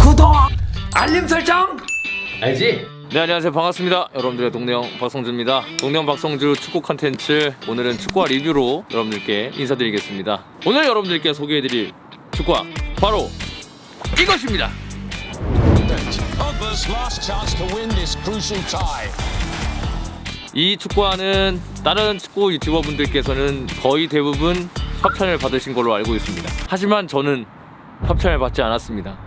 구독! 알림 설정! 알지? 네 안녕하세요. 반갑습니다. 여러분들의 동네형 박성주입니다. 동네형 박성주 축구 컨텐츠. 오늘은 축구화 리뷰로 여러분들께 인사드리겠습니다. 오늘 여러분들께 소개해드릴 축구화 바로 이것입니다. Others last chance to win this crucial tie. 이 축구화는 다른 축구 유튜버 분들께서는 거의 대부분 협찬을 받으신 걸로 알고 있습니다. 하지만 저는 협찬을 받지 않았습니다.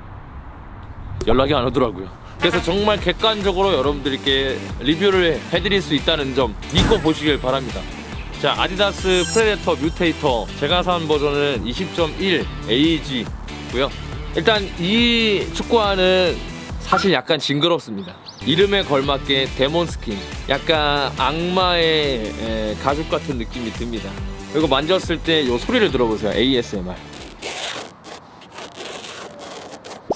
연락이 안 오더라고요. 그래서 정말 객관적으로 여러분들께 리뷰를 해드릴 수 있다는 점 믿고 보시길 바랍니다. 자 아디다스 프레데터 뮤테이터 제가 산 버전은 20.1 AG고요. 일단 이 축구화는 사실 약간 징그럽습니다. 이름에 걸맞게 데몬 스킨 약간 악마의 에, 가죽 같은 느낌이 듭니다 그리고 만졌을 때이 소리를 들어보세요 ASMR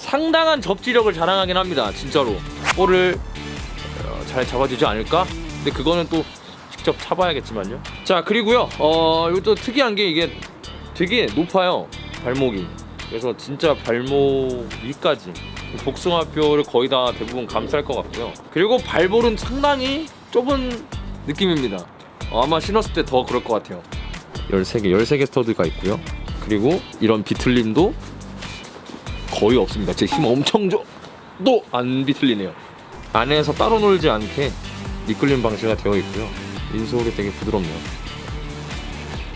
상당한 접지력을 자랑하긴 합니다 진짜로. 볼을 어, 잘 잡아주지 않을까? 근데 그거는 또 직접 차봐야겠지만요. 자 그리고요 어 이것도 특이한 게 이게 되게 높아요 발목이. 그래서 진짜 발목 위까지. 복숭아뼈를 거의 다 대부분 감쌀 것 같고요. 그리고 발볼은 상당히 좁은 느낌입니다. 어, 아마 신었을 때 더 그럴 것 같아요 13개 13개 스터드가 있고요 그리고 이런 비틀림도 거의 없습니다. 제 힘 엄청 줘도 안 비틀리네요. 안에서 따로 놀지 않게 미끌림 방지가 되어 있고요. 인솔이 되게 부드럽네요.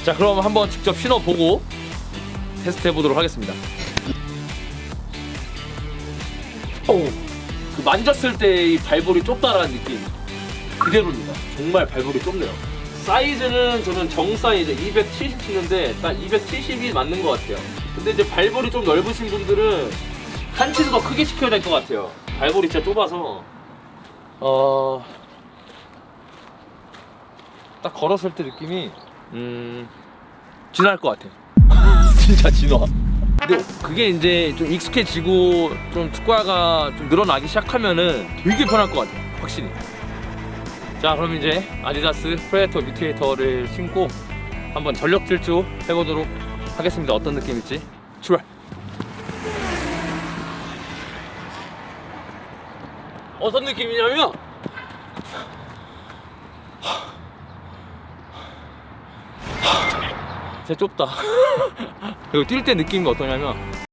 자, 그럼 한번 직접 신어보고 테스트 해보도록 하겠습니다. 오, 그 만졌을 때이 발볼이 좁다라는 느낌 그대로입니다. 정말 발볼이 좁네요. 사이즈는 저는 정 사이즈 270 신는데 딱 270이 맞는 것 같아요. 근데 이제 발볼이 좀 넓으신 분들은 한 치수 더 크게 시켜야 될 것 같아요. 발볼이 진짜 좁아서 어. 딱 걸었을 때 느낌이 음 진할 것 같아요. 진짜 진화. 근데 그게 이제 좀 익숙해지고 좀 축구화가 좀 늘어나기 시작하면은 되게 편할 것 같아요. 확실히. 자 그럼 이제 아디다스 프레데터 뮤테이터를 신고 한번 전력 질주 해보도록 하겠습니다. 어떤 느낌일지 출발. 어떤 느낌이냐면 진짜 좁다. 그리고 뛸 때 느낌이 어떠냐면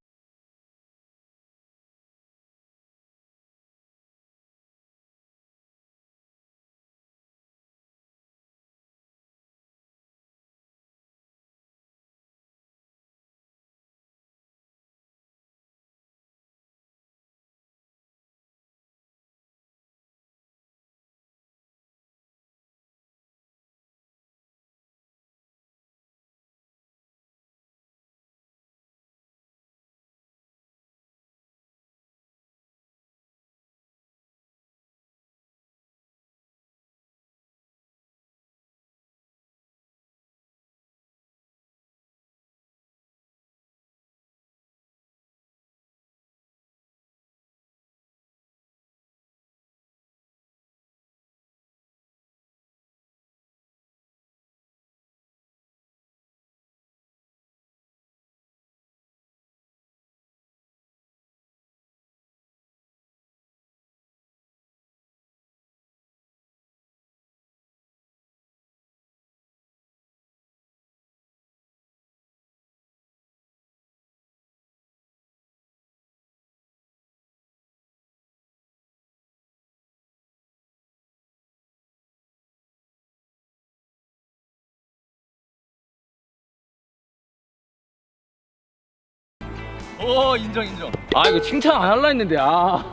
오 인정 인정. 아 이거 칭찬 안 할라 했는데 아.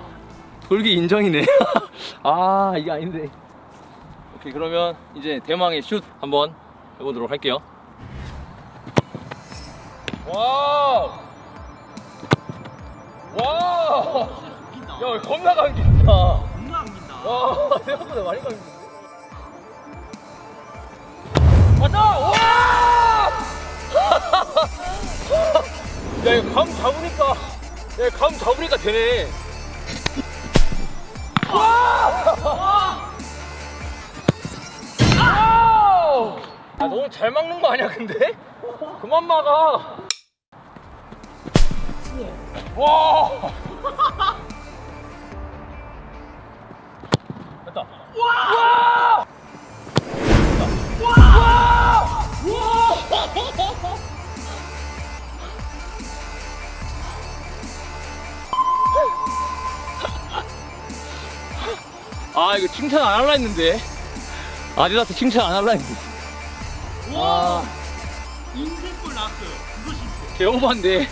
돌기 인정이네. 아 이게 아닌데. 오케이 그러면 이제 대망의 슛 한번 해보도록 할게요. 와우! 와우! 야 겁나 감긴다. 겁나 감긴다. 와 생각보다 많이 감긴데 맞다 와 야 이거 감 잡으니까 야감 잡으니까 되네 와! 아 너무 잘 막는 거 아니야 근데? 그만 막아 아 이거 칭찬 안 할라 했는데. 아디다스 칭찬 안 할라 했는데. 와. 인생골 나왔어요 그거 실수 개오반데.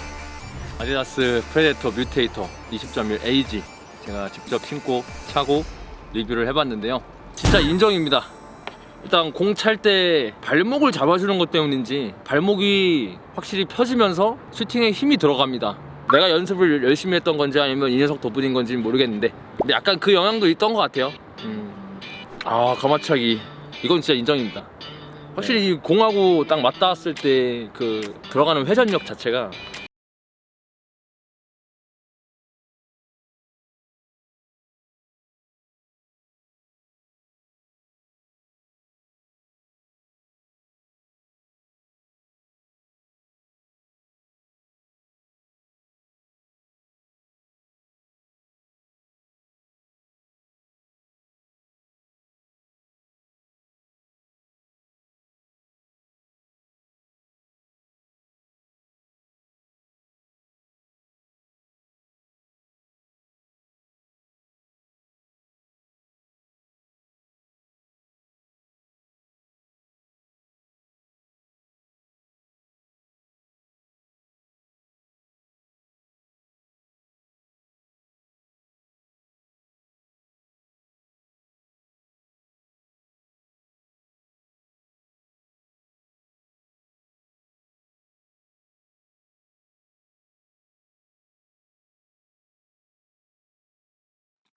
아디다스 프레데터 뮤테이터 20.1 AG 제가 직접 신고 차고 리뷰를 해봤는데요. 진짜 인정입니다. 일단 공 찰 때 발목을 잡아주는 것 때문인지 발목이 확실히 펴지면서 슈팅에 힘이 들어갑니다. 내가 연습을 열심히 했던 건지 아니면 이 녀석 덕분인 건지 는 모르겠는데 근데 약간 그 영향도 있던 것 같아요. 음. 아 가마차기 이건 진짜 인정입니다. 확실히 이 공하고 딱 맞닿았을 때 그 들어가는 회전력 자체가